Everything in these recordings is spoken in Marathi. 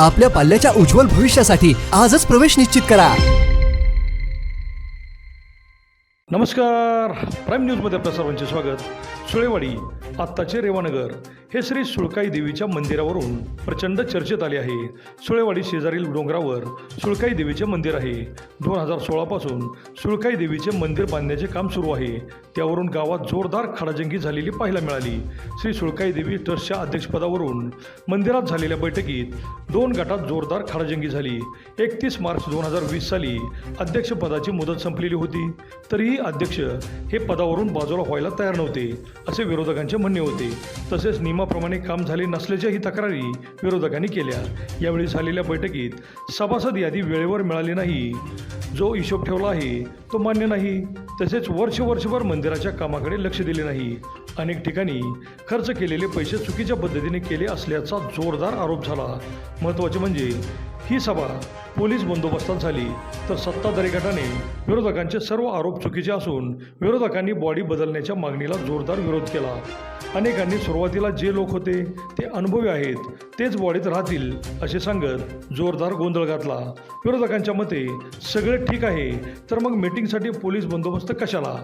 आपल्या पाल्याच्या उज्ज्वल भविष्यासाठी आजच प्रवेश निश्चित करा. नमस्कार. प्राईम न्यूजमध्ये आपल्या सर्वांचे स्वागत. सुळेवाडी आत्ताचे रेवानगर. हे श्री सुळकाई देवीच्या मंदिरावरून प्रचंड चर्चेत आले आहे. सुळेवाडी शेजारील डोंगरावर सुळकाई देवीचे मंदिर आहे. दोन हजार सोळापासून सुळकाई देवीचे मंदिर बांधण्याचे काम सुरू आहे. त्यावरून गावात जोरदार खडाजंगी झालेली पाहायला मिळाली. श्री सुळकाई देवी ट्रस्टच्या अध्यक्षपदावरून मंदिरात झालेल्या बैठकीत दोन गटात जोरदार खडाजंगी झाली. एकतीस मार्च दोन हजार वीस साली अध्यक्षपदाची मुदत संपलेली होती. तरीही अध्यक्ष हे पदावरून बाजूला व्हायला तयार नव्हते असे विरोधकांचे म्हणणे होते. तसेच नियमाप्रमाणे काम झाले नसल्याच्याही तक्रारी विरोधकांनी केल्या. यावेळी झालेल्या बैठकीत सभासद यादी वेळेवर मिळाली नाही. जो हिशोब ठेवला आहे तो मान्य नाही. तसेच वर्ष वर्षभर मंदिराच्या कामाकडे लक्ष दिले नाही. अनेक ठिकाणी खर्च केलेले पैसे चुकीच्या पद्धतीने केले असल्याचा जोरदार आरोप झाला. महत्त्वाचे म्हणजे ही सभा पोलीस बंदोबस्तात झाली. तर सत्ताधारी गटाने विरोधकांचे सर्व आरोप चुकीचे असून विरोधकांनी बॉडी बदलण्याच्या मागणीला जोरदार विरोध केला. अनेकांनी सुरुवातीला जे लोक होते ते अनुभवी आहेत तेच बॉडीत राहतील असे सांगत जोरदार गोंधळ घातला. विरोधकांच्या मते सगळे ठीक आहे तर मग मीटिंगसाठी पोलीस बंदोबस्त कशाला?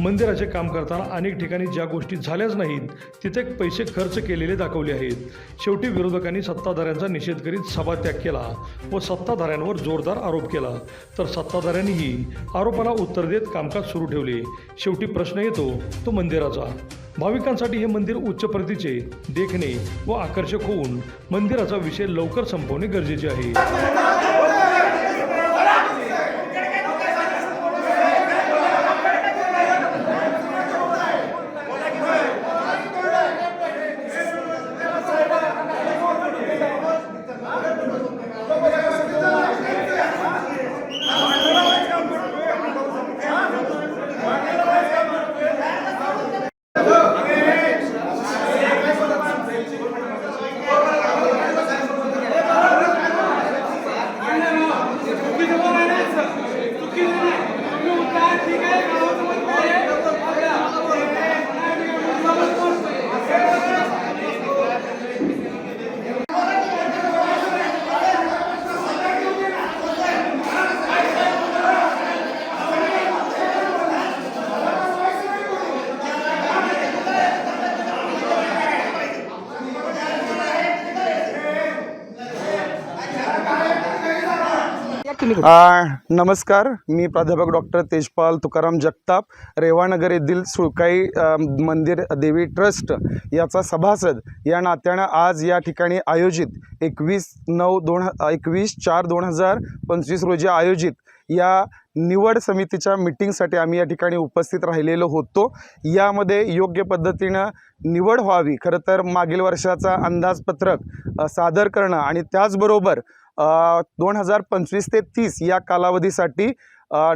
मंदिराचे काम करताना अनेक ठिकाणी ज्या गोष्टी झाल्याच नाहीत तिथे पैसे खर्च केलेले दाखवले आहेत. शेवटी विरोधकांनी सत्ताधाऱ्यांचा निषेध करीत सभात्याग केला. व सत्ताधाऱ्यांवर जोरदार आरोप केला. तर सत्ताधाऱ्यांनीही आरोपाला उत्तर देत कामकाज सुरू ठेवले. शेवटी प्रश्न येतो तो मंदिराचा. भाविकांसाठी हे मंदिर उच्च प्रतीचे देखणे व आकर्षक होऊन मंदिराचा विषय लवकर संपवणे गरजेचे आहे. आ, नमस्कार मी प्राध्यापक डॉक्टर तेजपाल तुकाराम जगताप रेवानगर येथील सुळकाई अ, मंदिर देवी ट्रस्ट याचा सभासद. या नात्यानं आज या ठिकाणी आयोजित एकवीस नऊ दोन ह- एकवीस चार दोन हजार पंचवीस रोजी आयोजित या निवड समितीच्या मिटिंगसाठी आम्ही या ठिकाणी उपस्थित राहिलेलो होतो. यामध्ये योग्य पद्धतीनं निवड व्हावी खरं तर मागील वर्षाचा अंदाजपत्रक अ, सादर करणं आणि त्याचबरोबर दोन हजार पंचवीस ते तीस या कालावधीसाठी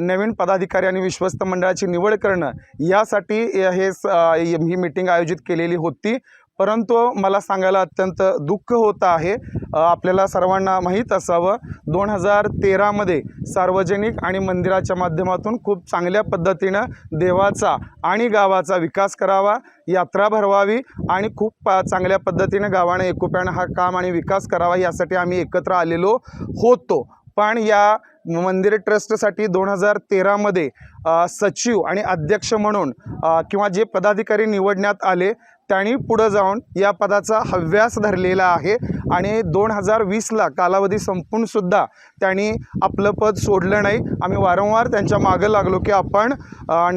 नवीन पदाधिकारी आणि विश्वस्त मंडळाची निवड करणं यासाठी हे ही मीटिंग आयोजित केलेली होती. परंतु मला सांगायला अत्यंत दुःख होतं आहे आपल्याला सर्वांना माहीत असावं दोन हजार तेरामध्ये सार्वजनिक आणि मंदिराच्या माध्यमातून खूप चांगल्या पद्धतीनं देवाचा आणि गावाचा विकास करावा यात्रा भरवावी आणि खूप चांगल्या पद्धतीनं गावाने एकोप्यानं हा काम आणि विकास करावा यासाठी आम्ही एकत्र आलेलो होतो. पण या मंदिर ट्रस्टसाठी दोन हजार तेरामध्ये सचिव आणि अध्यक्ष म्हणून किंवा जे पदाधिकारी निवडण्यात आले त्यांनी पुढं जाऊन या पदाचा हव्यास धरलेला आहे. आणि दोन हजार वीसला कालावधी संपूनसुद्धा त्यांनी आपलं पद सोडलं नाही. आम्ही वारंवार त्यांच्या मागं लागलो की आपण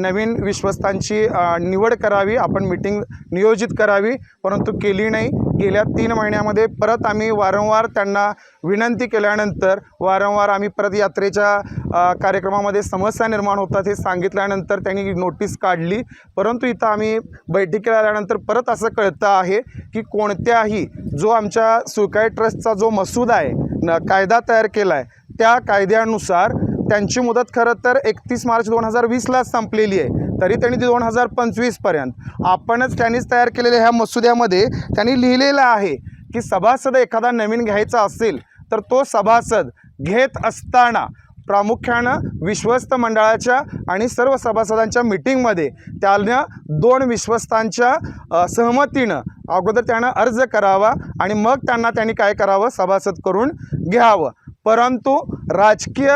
नवीन विश्वस्तांची निवड करावी आपण मिटिंग नियोजित करावी परंतु केली नाही. गेल्या तीन महिन्यामध्ये परत आम्ही वारंवार त्यांना विनंती केल्यानंतर वारंवार आम्ही परत यात्रेच्या कार्यक्रमामध्ये समस्या निर्माण होतात हे सांगितल्यानंतर त्यांनी नोटीस काढली. परंतु इथं आम्ही बैठकीला आल्यानंतर परत असं कळतं आहे की कोणत्याही जो आमच्या सुकाय ट्रस्टचा जो मसूदा आहे न कायदा तयार केला आहे त्या कायद्यानुसार त्यांची मुदत खरं तर एकतीस मार्च दोन हजार वीसलाच संपलेली आहे. तरी त्यांनी ती दोन हजार पंचवीसपर्यंत. आपणच त्यांनीच तयार केलेल्या ह्या मसुद्यामध्ये त्यांनी लिहिलेलं आहे की सभासद एखादा नवीन घ्यायचा असेल तर तो सभासद घेत असताना प्रामुख्यानं विश्वस्त मंडळाच्या आणि सर्व सभासदांच्या मिटिंगमध्ये त्यानं दोन विश्वस्तांच्या सहमतीनं अगोदर त्यानं अर्ज करावा आणि मग त्यांना त्यांनी काय करावं? सभासद करून घ्यावं. परंतु राजकीय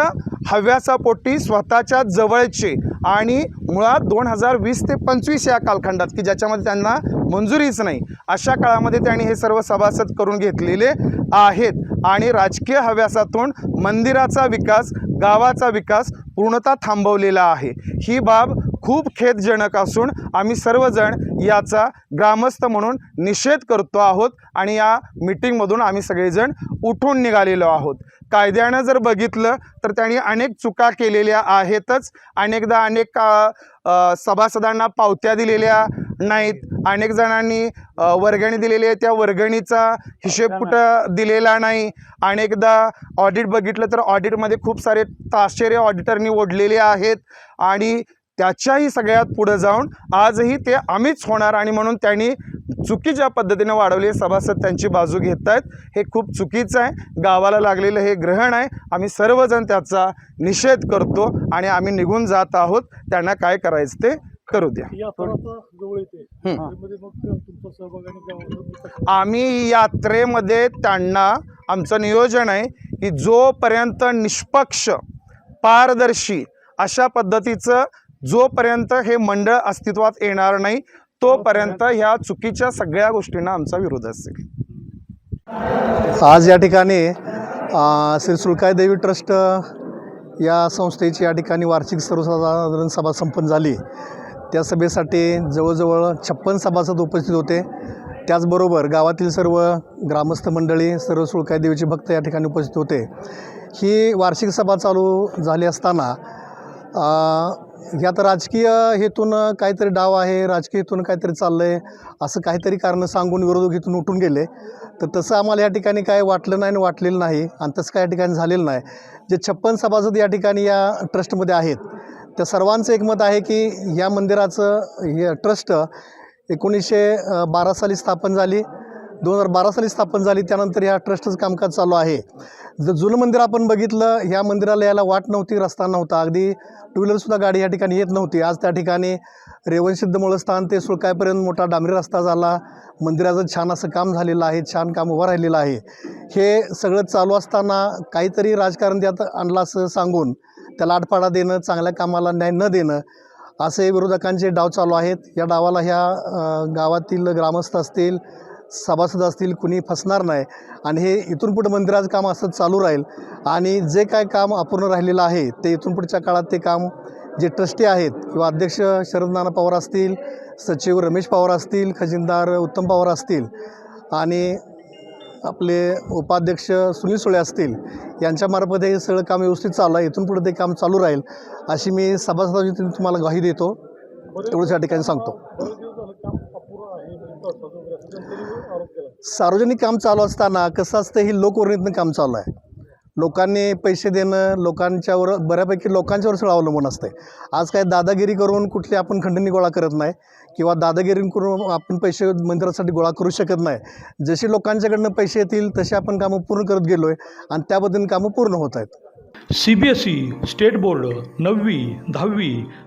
हव्यासापोटी स्वतःच्या जवळचे आणि मुळात दोन हजार वीस ते पंचवीस या कालखंडात की ज्याच्यामध्ये त्यांना मंजुरीच नाही अशा काळामध्ये त्यांनी हे सर्व सभासद करून घेतलेले आहेत. आणि राजकीय हव्यासातून मंदिराचा विकास गावाचा विकास पूर्णतः थांबवलेला आहे. ही बाब खूप खेदजनक असून आम्ही सर्वजण याचा ग्रामस्थ म्हणून निषेध करतो आहोत आणि या मीटिंगमधून आम्ही सगळेजण उठून निघालेलो आहोत. कायद्यानं जर बघितलं तर त्यांनी अनेक चुका केलेल्या आहेतच. अनेकदा अनेक अ, सभासदांना पावत्या दिलेल्या नाहीत. अनेक जणांनी वर्गणी दिलेली आहे. त्या वर्गणीचा हिशेब कुठं दिलेला नाही. अनेकदा ऑडिट बघितलं तर ऑडिटमध्ये खूप सारे ताशेरे ऑडिटरनी ओढलेले आहेत. आणि त्याच्याही सगळ्यात पुढं जाऊन आजही ते आम्हीच होणार आणि म्हणून त्यांनी चुकीच्या पद्धतीने वाढवले सभासद त्यांची बाजू घेत आहेत हे खूप चुकीचं आहे. गावाला लागलेलं हे ग्रहण आहे. आम्ही सर्वजण त्याचा निषेध करतो आणि आम्ही निघून जात आहोत. त्यांना काय करायचं ते करू द्या. आम्ही यात्रेमध्ये त्यांना आमचं नियोजन आहे की जोपर्यंत निष्पक्ष पारदर्शी अशा पद्धतीचं जोपर्यंत हे मंडळ अस्तित्वात येणार नाही तोपर्यंत ह्या चुकीच्या सगळ्या गोष्टींना आमचा विरोध असेल. आज या ठिकाणी श्री सुळकाय देवी ट्रस्ट या संस्थेची या ठिकाणी वार्षिक सर्वसाधारण सभा संपन्न झाली. त्या सभेसाठी जवळजवळ छप्पन सभासद उपस्थित होते. त्याचबरोबर गावातील सर्व ग्रामस्थ मंडळी सर्व सुळकाय देवीचे भक्त या ठिकाणी उपस्थित होते. ही वार्षिक सभा चालू झाली असताना यात राजकीय हेतून काहीतरी डाव आहे राजकीय हेतून काहीतरी चाललं आहे असं काहीतरी कारणं सांगून विरोधक इथून उठून गेले. तर तसं आम्हाला या ठिकाणी काय वाटलं नाही आणि वाटलेलं नाही आणि तसं काय या ठिकाणी झालेलं नाही. जे छप्पन सभासद या ठिकाणी या ट्रस्टमध्ये आहेत त्या सर्वांचं एकमत आहे की या मंदिराचं हे ट्रस्ट एकोणीसशे बारा साली स्थापन झाली. दोन हजार बारा साली स्थापन झाली त्यानंतर ह्या ट्रस्टचं कामकाज चालू आहे. जर जुनं मंदिर आपण बघितलं ह्या मंदिराला यायला वाट नव्हती रस्ता नव्हता. अगदी टू व्हीलरसुद्धा गाडी या ठिकाणी येत नव्हती. आज त्या ठिकाणी रेवणसिद्ध स्थान ते सुळकायपर्यंत मोठा डांबरी रस्ता झाला. मंदिराचं छान असं काम झालेलं आहे छान काम उभं राहिलेलं आहे. हे सगळं चालू असताना काहीतरी राजकारण त्यात आणलं असं सांगून त्याला आडपाडा देणं चांगल्या कामाला न्याय न देणं असे विरोधकांचे डाव चालू आहेत. या डावाला ह्या गावातील ग्रामस्थ असतील सभासद असतील कुणी फसणार नाही. आणि हे इथून पुढं मंदिराचं काम असं चालू राहील. आणि जे काय काम अपूर्ण राहिलेलं आहे ते इथून पुढच्या काळात ते काम जे ट्रस्टी आहेत किंवा अध्यक्ष शरद नाना पवार असतील सचिव रमेश पवार असतील खजिनदार उत्तम पवार असतील आणि आपले उपाध्यक्ष सुनील सुळे असतील यांच्यामार्फत हे सगळं काम व्यवस्थित चालू आहे. इथून पुढे ते काम चालू राहील अशी मी सभासदाची तुम्हाला ग्वाही देतो. एवढंच या ठिकाणी सांगतो बरेच दिवस झालं काम अपुरं आहे म्हणजे भ्रष्टाचार वगैरे असं त्यांनी आरोप केला सार्वजनिक काम चालू असताना कसं असतं ही लोकवर्णीतनं काम चालू आहे. लोकांनी पैसे देणं लोकांच्यावर बऱ्यापैकी लोकांच्यावर सगळं अवलंबून असतं आज काय दादागिरी करून कुठली आपण खंडणी गोळा करत नाही किंवा दादागिरी करून आपण पैसे मंदिरासाठी गोळा करू शकत नाही. जशी लोकांच्याकडनं पैसे येतील तसे आपण कामं पूर्ण करत गेलो आहे आणि त्याबद्दल कामं पूर्ण होत आहेत. C B S E state board नववी दहावी